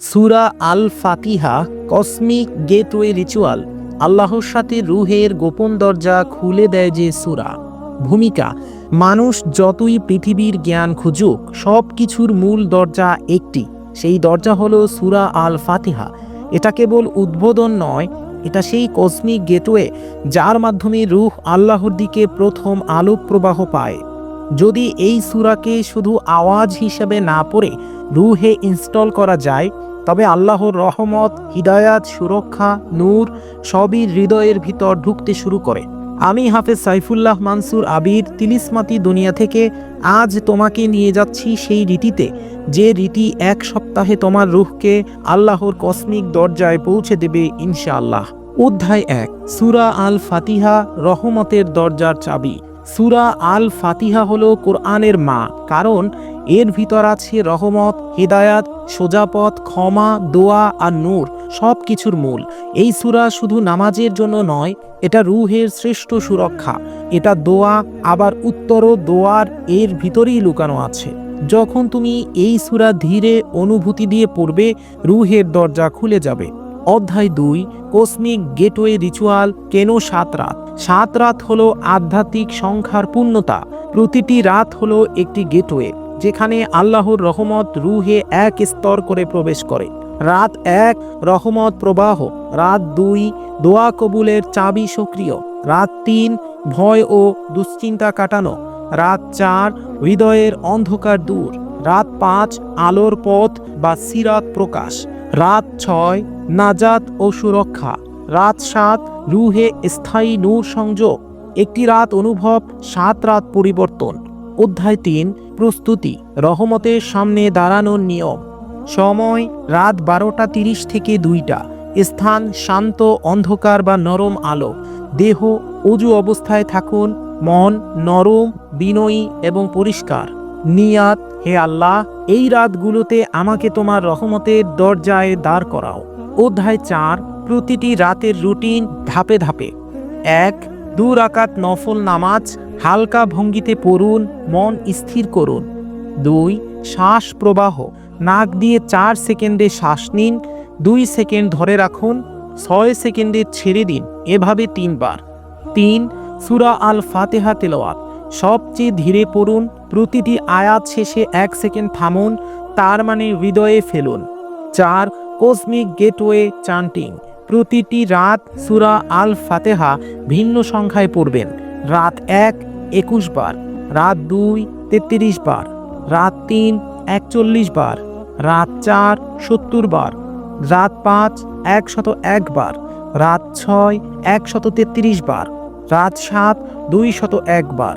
সুরা আল ফাতিহা কসমিক গেটওয়ে রিচুয়াল আল্লাহর সাথে রুহের গোপন দরজা খুলে দেয় যে সুরা। ভূমিকা, মানুষ যতই পৃথিবীর জ্ঞান খুঁজুক সব কিছুর মূল দরজা একটি। সেই দরজা হলো সুরা আল ফাতিহা এটা কেবল উদ্বোধন নয়, এটা সেই কসমিক গেটওয়ে যার মাধ্যমে রুহ আল্লাহর দিকে প্রথম আলোক প্রবাহ পায়। যদি এই সুরাকে শুধু আওয়াজ হিসেবে না পড়ে রুহে ইনস্টল করা যায়, তবে আল্লাহর রহমত, হিদায়াত, সুরক্ষা, নূর সবই হৃদয়ের ভিতর ঢুকতে শুরু করে। আমি হাফেজ সাইফুল্লাহ মানসুর আবির তিলিসমাতি দুনিয়া থেকে আজ তোমাকে নিয়ে যাচ্ছি সেই রীতিতে, যে রীতি এক সপ্তাহে তোমার রুহকে আল্লাহর কসমিক দরজায় পৌঁছে দেবে ইনশাআল্লাহ। অধ্যায় এক, সুরা আল ফাতিহা রহমতের দরজার চাবি। সুরা আল ফাতিহা হল কোরআনের মা, কারণ এর ভিতর আছে রহমত, হেদায়াত, সোজাপথ, ক্ষমা, দোয়া আর নূর সব কিছুর মূল। এই সুরা শুধু নামাজের জন্য নয়, এটা রুহের শ্রেষ্ঠ সুরক্ষা। এটা দোয়া, আবার উত্তরও দোয়ার এর ভিতরেই লুকানো আছে। যখন তুমি এই সুরা ধীরে অনুভূতি দিয়ে পড়বে, রুহের দরজা খুলে যাবে। অধ্যায় দুই, কসমিক গেটওয়ে রিচুয়াল, কেন সাত রাত? সাত রাত হলো আধ্যাত্মিক সংখ্যার পূর্ণতা, প্রতিটি রাত হলো একটি গেটওয়ে, যেখানে আল্লাহর রহমত রুহে এক স্তর করে প্রবেশ করে। রাত এক, রহমত প্রবাহ, রাত দুই, দোয়া কবুলের চাবি সক্রিয়, রাত তিন, ভয় ও দুশ্চিন্তা কাটানো, রাত চার, হৃদয়ের অন্ধকার দূর, রাত পাঁচ, আলোর পথ বা সিরাত প্রকাশ, রাত ছয়, নাজাত ও সুরক্ষা। রাত সাত রুহে স্থায়ী নূর সংযোগ একটি রাত অনুভব, সাত রাত পরিবর্তন। অধ্যায় তিন, প্রস্তুতি, রহমতের সামনে দাঁড়ানোর নিয়ম। সময়, রাত বারোটা তিরিশ থেকে দুইটা। স্থান, শান্ত, অন্ধকার বা নরম আলো। দেহ, অজু অবস্থায় থাকুন। মন, নরম, বিনয়ী এবং পরিষ্কার। নিয়াত, হে আল্লাহ, এই রাতগুলোতে আমাকে তোমার রহমতের দরজায় দাঁড় করাও। অধ্যায় চার প্রতিটি রাতের রুটিন ধাপে ধাপে। এক দু রাকাত নফল নামাজ হালকা ভঙ্গিতে পড়ুন, মন স্থির করুন। দুই, শ্বাস প্রবাহ, নাক দিয়ে চার সেকেন্ডে শ্বাস নিন, দুই সেকেন্ড ধরে রাখুন, ছয় সেকেন্ডে ছেড়ে দিন, এভাবে তিনবার। তিন, সুরা আল ফাতেহা তেলাওয়াত, সবচেয়ে ধীরে পড়ুন, প্রতিটি আয়াত শেষে এক সেকেন্ড থামুন, তার মানে হৃদয়ে ফেলুন। চার, কসমিক গেটওয়ে চান্টিং প্রতিটি রাত সুরা আল ফাতেহা ভিন্ন সংখ্যায় পড়বেন। রাত এক, একুশ বার। রাত দুই, তেত্রিশ বার। রাত তিন, একচল্লিশ বার। রাত চার, সত্তর বার। রাত পাঁচ, একশত এক বার। রাত ছয়, একশত তেত্রিশ বার। রাত সাত দুই শত একবার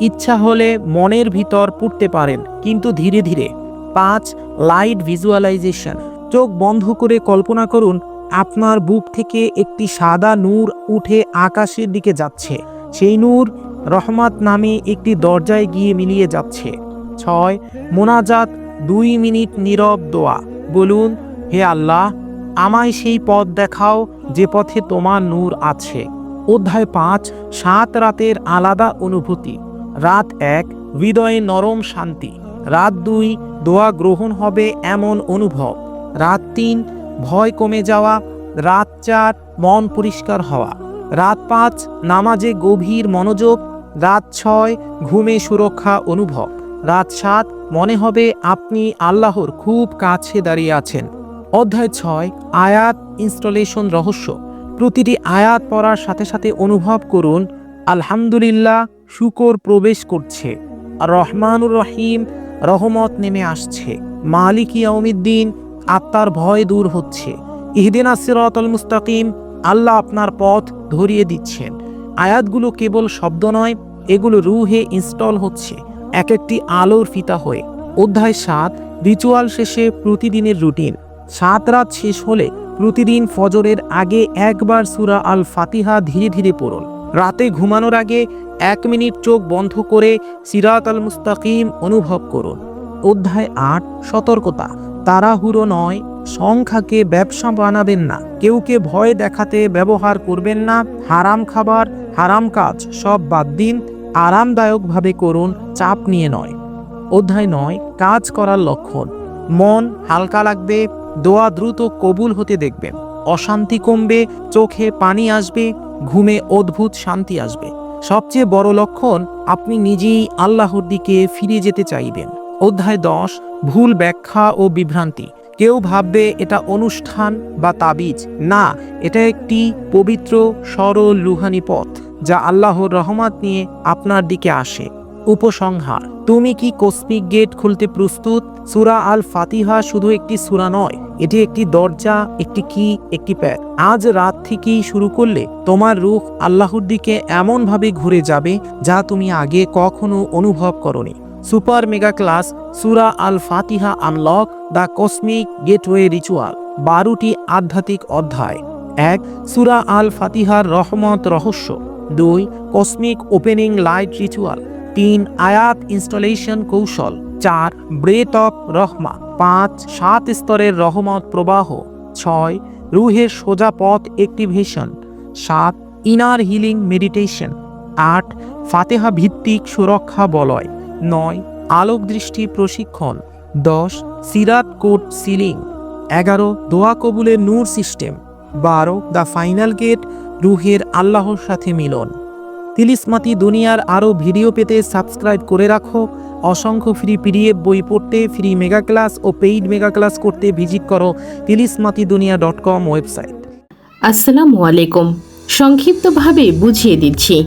ইচ্ছা হলে মনের ভিতর পড়তে পারেন, কিন্তু ধীরে ধীরে। পাঁচ, লাইট ভিজুয়ালাইজেশন। চোখ বন্ধ করে কল্পনা করুন আপনার বুক থেকে একটি সাদা নূর উঠে আকাশের দিকে যাচ্ছে। সেই নূর রহমাত নামে একটি দরজায় গিয়ে মিলিয়ে যাচ্ছে। ছয়, মোনাজাত দুই মিনিট নীরব দোয়া। বলুন, হে আল্লাহ, আমায় সেই পথ দেখাও যে পথে তোমার নূর আছে। অধ্যায় পাঁচ, সাত রাতের আলাদা অনুভূতি। রাত এক, হৃদয়ে নরম শান্তি। রাত দুই, দোয়া গ্রহণ হবে এমন অনুভব। রাত তিন ভয় কমে যাওয়া, রাত চার মন পরিষ্কার হওয়া, রাত পাঁচ নামাজে গভীর মনোযোগ, রাত ছয় ঘুমে সুরক্ষা অনুভব, রাত সাত মনে হবে আপনি আল্লাহর খুব কাছে দাঁড়িয়ে আছেন। অধ্যায় ছয়, আয়াত ইনস্টলেশন রহস্য। প্রতিটি আয়াত পড়ার সাথে সাথে অনুভব করুন, আলহামদুলিল্লাহ, শুকর প্রবেশ করছে। রহমানুর রহিম রহমত নেমে আসছে। মালিক ইয়াউমিদ্দিন আত্মার ভয় দূর হচ্ছে। ইহদিন সিরাতাল মুস্তাকিম, আল্লাহ আপনার পথ ধরিয়ে দিচ্ছেন। আয়াতগুলো কেবল শব্দ নয়, এগুলো রুহে ইনস্টল হচ্ছে। এক একটি আলোর ফিতা হয়ে। অধ্যায় সাত রিচুয়াল শেষে প্রতিদিনের রুটিন সাত রাত শেষ হলে প্রতিদিন ফজরের আগে একবার সুরা আল ফাতিহা ধীরে ধীরে পড়ুন। রাতে ঘুমানোর আগে এক মিনিট চোখ বন্ধ করে সিরাত আল মুস্তাকিম অনুভব করুন। অধ্যায় আট, সতর্কতা। তাড়াহুড়ো নয়, সংখ্যাকে ব্যবসা বানাবেন না। কেউকে ভয় দেখাতে ব্যবহার করবেন না। হারাম খাবার, হারাম কাজ, সব বাদ দিন। আরামদায়কভাবে করুন, চাপ নিয়ে নয়। অধ্যায় নয়, কাজ করার লক্ষণ। মন হালকা লাগবে, দোয়া দ্রুত কবুল হতে দেখবেন। অশান্তি কমবে, চোখে পানি আসবে, ঘুমে অদ্ভুত শান্তি আসবে। সবচেয়ে বড় লক্ষণ, আপনি নিজেই আল্লাহর দিকে ফিরে যেতে চাইবেন। অধ্যায় দশ, ভুল ব্যাখ্যা ও বিভ্রান্তি। কেউ ভাববে এটা অনুষ্ঠান বা তাবিজ। না, এটা একটি পবিত্র, সরল, রুহানি পথ, যা আল্লাহর রহমত নিয়ে আপনার দিকে আসে। উপসংহার, তুমি কি কসমিক গেট খুলতে প্রস্তুত? সুরা আল ফাতিহা শুধু একটি সুরা নয়, এটি একটি দরজা, একটি কি, একটি প্যার আজ রাত থেকেই শুরু করলে তোমার রুখ আল্লাহর দিকে এমনভাবে ঘুরে যাবে যা তুমি আগে কখনো অনুভব করনি। সুপার মেগা ক্লাস সুরা আল ফাতিহা unlock the cosmic gateway ritual, বারোটি আধ্যাত্মিক অধ্যায়। এক, সুরা আল ফাতিহার রহমত রহস্য। দুই, কসমিক ওপেনিং লাইট রিচুয়াল। তিন, আয়াত ইনস্টলেশন কৌশল। চার, ব্রেথ অফ রহমা। পাঁচ, সাত স্তরের রহমত প্রবাহ। ছয়, রুহের সোজা পথ অ্যাক্টিভেশন সাত ইনার হিলিং মেডিটেশন আট, ফাতেহা ভিত্তিক সুরক্ষা বলয়। নয় আলোক দৃষ্টি প্রশিক্ষণ। দশ, সিরাত কোট সিলিং। এগারো, দোয়া কবুলের নূর সিস্টেম। বারো, দ্য ফাইনাল গেট, রুহের আল্লাহর সাথে মিলন। তিলিসমাতি দুনিয়ার আরও ভিডিও পেতে সাবস্ক্রাইব করে রাখো। অসংখ্য ফ্রি পিডিএফ বই পড়তে, ফ্রি মেগা ক্লাস ও পেইড মেগা ক্লাস করতে ভিজিট করো তিলিসমাতি দুনিয়া ডট কম ওয়েবসাইট। আসসালামু আলাইকুম। সংক্ষিপ্তভাবে বুঝিয়ে দিচ্ছি।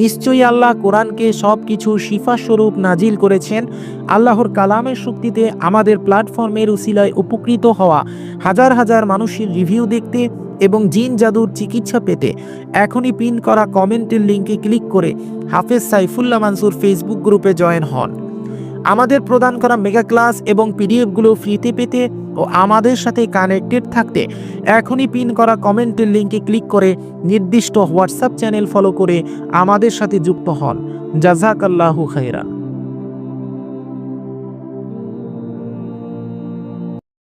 নিশ্চয়ই আল্লাহ কোরআনকে সব কিছু স্বরূপ নাজিল করেছেন। আল্লাহর কালামের শক্তিতে আমাদের প্ল্যাটফর্মের উসিলায় উপকৃত হওয়া, হাজার হাজার মানুষের রিভিউ দেখতে এবং জিন জাদুর চিকিৎসা পেতে। এখনই পিন করা কমেন্টের লিঙ্কে ক্লিক করে হাফেজ সাইফুল্লা মানসুর ফেসবুক গ্রুপে জয়েন হন। আমাদের প্রদান করা মেগা ক্লাস এবং পিডিএফগুলো ফ্রিতে পেতে ও আমাদের সাথে কানেক্টেড থাকতে এখনই পিন করা কমেন্টের লিঙ্কে ক্লিক করে নির্দিষ্ট হোয়াটসঅ্যাপ চ্যানেল ফলো করে আমাদের সাথে যুক্ত হন। জাজাকাল্লাহু খাইরা